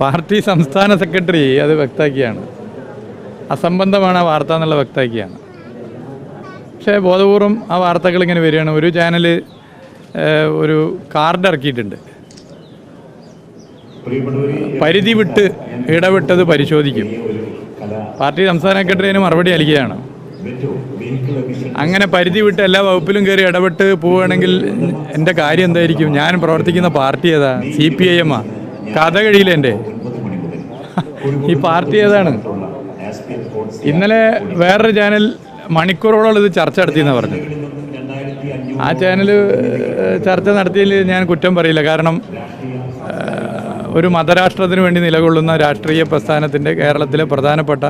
Party സംസ്ഥാന secretary അത് വ്യക്താക്കിയാണ് അസംബന്ധമാണ് ആ വാർത്ത എന്നുള്ള വ്യക്താക്കിയാണ് പക്ഷേ ബോധപൂർവം ആ വാർത്തകൾ ഇങ്ങനെ വരികയാണ്. ഒരു ചാനൽ ഒരു കാർഡ് ഇറക്കിയിട്ടുണ്ട്. പരിധി വിട്ട് ഇടവിട്ടത് പരിശോധിക്കും. പാർട്ടി സംസ്ഥാന സെക്രട്ടറി അതിന് മറുപടി അലിക്കുകയാണ് അങ്ങനെ പരിധി വിട്ട് എല്ലാ വകുപ്പിലും കയറി ഇടപെട്ട് പോവുകയാണെങ്കിൽ എന്റെ കാര്യം എന്തായിരിക്കും? ഞാൻ പ്രവർത്തിക്കുന്ന പാർട്ടി ഏതാ? സി പി ഐ എം ആ. കഥ കഴിയില്ല എന്റെ. ഈ പാർട്ടി ഏതാണ്? ഇന്നലെ വേറൊരു ചാനൽ മണിക്കൂറോളം ഇത് ചർച്ച നടത്തിയെന്നാണ് പറഞ്ഞത്. ആ ചാനൽ ചർച്ച നടത്തിയതിൽ ഞാൻ കുറ്റം പറയില്ല. കാരണം ഒരു മതരാഷ്ട്രത്തിന് വേണ്ടി നിലകൊള്ളുന്ന രാഷ്ട്രീയ പ്രസ്ഥാനത്തിന്റെ കേരളത്തിലെ പ്രധാനപ്പെട്ട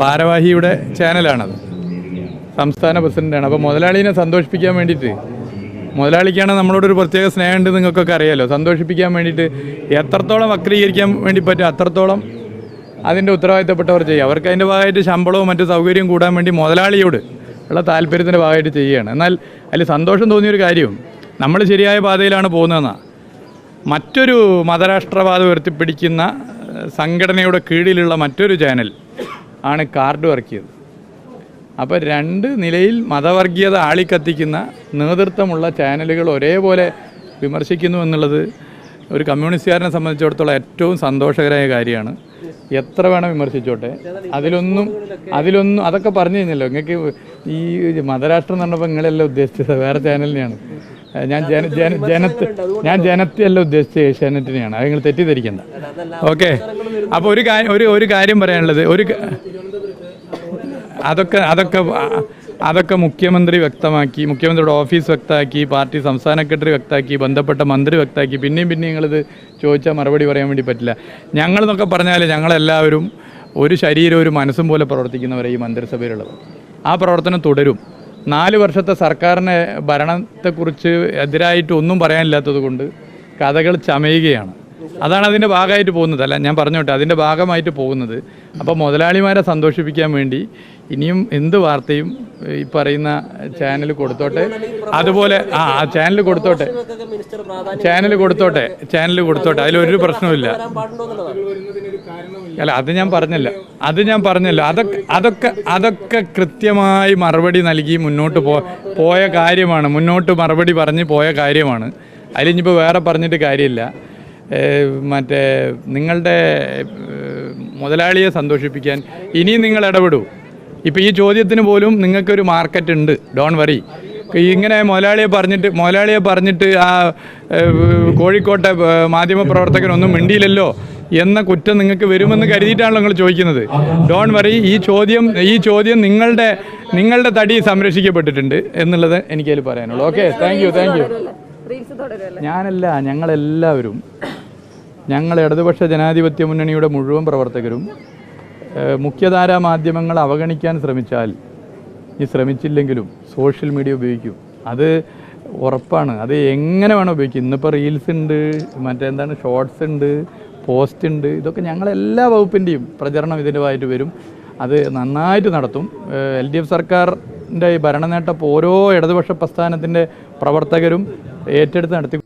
ഭാരവാഹിയുടെ ചാനലാണത്. സംസ്ഥാന പ്രസിഡന്റാണ് അപ്പോൾ മുതലാളിനെ സന്തോഷിപ്പിക്കാൻ വേണ്ടിയിട്ട് മുതലാളിക്കാണ് നമ്മളോടൊരു പ്രത്യേക സ്നേഹമുണ്ട് നിങ്ങൾക്കൊക്കെ അറിയാലോ. സന്തോഷിപ്പിക്കാൻ വേണ്ടിയിട്ട് എത്രത്തോളം വക്രീകരിക്കാൻ വേണ്ടി പറ്റും അത്രത്തോളം അതിന്റെ ഉത്തരവാദിത്തപ്പെട്ടവർ ചെയ്യുക അവർക്ക് അതിന്റെ ഭാഗമായിട്ട് ശമ്പളവും മറ്റു സൗകര്യവും കൂടാൻ വേണ്ടി മുതലാളിയോട് ഉള്ള താല്പര്യത്തിന്റെ ഭാഗമായിട്ട് ചെയ്യുകയാണ്. എന്നാൽ അതിൽ സന്തോഷം തോന്നിയൊരു കാര്യവും നമ്മൾ ശരിയായ പാതയിലാണ് പോകുന്നതെന്നാണ് മറ്റൊരു മതരാഷ്ട്രവാദം ഉയർത്തിപ്പിടിക്കുന്ന സംഘടനയുടെ കീഴിലുള്ള മറ്റൊരു ചാനൽ ആണ് കാർഡ് വർക്കിയത് അപ്പോൾ രണ്ട് നിലയിൽ മതവർഗീയത ആളിക്കത്തിക്കുന്ന നേതൃത്വമുള്ള ചാനലുകൾ ഒരേപോലെ വിമർശിക്കുന്നു എന്നുള്ളത് ഒരു കമ്മ്യൂണിസ്റ്റുകാരനെ സംബന്ധിച്ചിടത്തോളം ഏറ്റവും സന്തോഷകരമായ കാര്യമാണ്. എത്ര വേണം വിമർശിച്ചോട്ടെ? അതിലൊന്നും അതിലൊന്നും അതൊക്കെ പറഞ്ഞു കഴിഞ്ഞല്ലോ. നിങ്ങൾക്ക് ഈ മതരാഷ്ട്രം എന്ന് പറഞ്ഞപ്പോൾ നിങ്ങളല്ല ഉദ്ദേശിച്ചത്? വേറെ ചാനലിനെയാണ്. ഞാൻ ജന ജന ജനത്ത് ഞാൻ ജനത്തെയല്ല ഉദ്ദേശിച്ചത് ഏഷ്യാനെറ്റിനെയാണ്. അത് നിങ്ങൾ തെറ്റിദ്ധരിക്കണ്ട. ഓക്കെ. അപ്പോൾ ഒരു കാര്യം ഒരു ഒരു കാര്യം പറയാനുള്ളത്. ഒരു അതൊക്കെ അതൊക്കെ അതൊക്കെ മുഖ്യമന്ത്രി വ്യക്തമാക്കി മുഖ്യമന്ത്രിയുടെ ഓഫീസ് വ്യക്തമാക്കി പാർട്ടി സംസ്ഥാന സെക്രട്ടറി വ്യക്തമാക്കി ബന്ധപ്പെട്ട മന്ത്രി വ്യക്തമാക്കി. പിന്നെയും പിന്നെയും നിങ്ങളിത് ചോദിച്ചാൽ മറുപടി പറയാൻ വേണ്ടി പറ്റില്ല. ഞങ്ങളെന്നൊക്കെ പറഞ്ഞാൽ ഞങ്ങളെല്ലാവരും ഒരു ശരീരം ഒരു മനസ്സും പോലെ പ്രവർത്തിക്കുന്നവരെ ഈ മന്ത്രിസഭയിലുള്ളത്. ആ പ്രവർത്തനം തുടരും. നാല് വർഷത്തെ സർക്കാരിനെ ഭരണത്തെക്കുറിച്ച് എതിരായിട്ട് ഒന്നും പറയാനില്ലാത്തത് കൊണ്ട് കഥകൾ ചമയുകയാണ്. അതാണ് അതിന്റെ ഭാഗമായിട്ട് പോകുന്നത്. അല്ല ഞാൻ പറഞ്ഞോട്ടെ അതിന്റെ ഭാഗമായിട്ട് പോകുന്നത്. അപ്പോൾ മുതലാളിമാരെ സന്തോഷിപ്പിക്കാൻ വേണ്ടി ഇനിയും എന്ത് വാർത്തയും ഈ പറയുന്ന ചാനൽ കൊടുത്തോട്ടെ? അതുപോലെ ആ ചാനൽ കൊടുത്തോട്ടെ? ചാനൽ കൊടുത്തോട്ടെ? ചാനൽ കൊടുത്തോട്ടെ? അതിലൊരു പാടുണ്ടോന്നുള്ളതാണ് അല്ല അത് ഞാൻ പറഞ്ഞല്ല. അത് ഞാൻ പറഞ്ഞല്ല. അതൊക്കെ അതൊക്കെ അതൊക്കെ കൃത്യമായി മറുപടി നൽകി മുന്നോട്ട് പോയ കാര്യമാണ്. മുന്നോട്ട് മറുപടി പറഞ്ഞ് പോയ കാര്യമാണ്. അതിലിനിപ്പോൾ വേറെ പറഞ്ഞിട്ട് കാര്യമില്ല. മറ്റേ നിങ്ങളുടെ മുതലാളിയെ സന്തോഷിപ്പിക്കാൻ ഇനിയും നിങ്ങൾ ഇടപെടൂ. ഇപ്പോൾ ഈ ചോദ്യത്തിന് പോലും നിങ്ങൾക്കൊരു മാർക്കറ്റ് ഉണ്ട്. ഡോൺ വറി ഇങ്ങനെ മുതലാളിയെ പറഞ്ഞിട്ട് മുതലാളിയെ പറഞ്ഞിട്ട് ആ കോഴിക്കോട്ടെ മാധ്യമ മാധ്യമപ്രവർത്തകനൊന്നും മിണ്ടിയില്ലല്ലോ എന്ന കുറ്റം നിങ്ങൾക്ക് വരുമെന്ന് കരുതിയിട്ടാണല്ലോ നിങ്ങൾ ചോദിക്കുന്നത്. ഡോൺ വറി ഈ ചോദ്യം ഈ ചോദ്യം നിങ്ങളുടെ നിങ്ങളുടെ തടി സംരക്ഷിക്കപ്പെട്ടിട്ടുണ്ട് എന്നുള്ളത് എനിക്കതിൽ പറയാനുള്ളൂ. Okay thank you thank you ഞാനല്ല ഞങ്ങളെല്ലാവരും ഞങ്ങൾ ഇടതുപക്ഷ ജനാധിപത്യ മുന്നണിയുടെ മുഴുവൻ പ്രവർത്തകരും മുഖ്യധാരാ മാധ്യമങ്ങൾ അവഗണിക്കാൻ ശ്രമിച്ചാൽ ഈ ശ്രമിച്ചില്ലെങ്കിലും സോഷ്യൽ മീഡിയ ഉപയോഗിക്കും. അത് ഉറപ്പാണ്. അത് എങ്ങനെ വേണം ഉപയോഗിക്കും? ഇന്നിപ്പോൾ റീൽസ് ഉണ്ട് മറ്റെന്താണ് ഷോർട്സ് ഉണ്ട് പോസ്റ്റ് ഉണ്ട് ഇതൊക്കെ ഞങ്ങളെല്ലാ വകുപ്പിന്റെയും പ്രചരണം ഇതിന്റെതായിട്ട് വരും. അത് നന്നായിട്ട് നടത്തും. എൽ ഡി എഫ് സർക്കാരിന്റെ ഈ ഭരണനേട്ടം ഓരോ ഇടതുപക്ഷ പ്രസ്ഥാനത്തിന്റെ പ്രവർത്തകരും ഏറ്റെടുത്ത് നടത്തി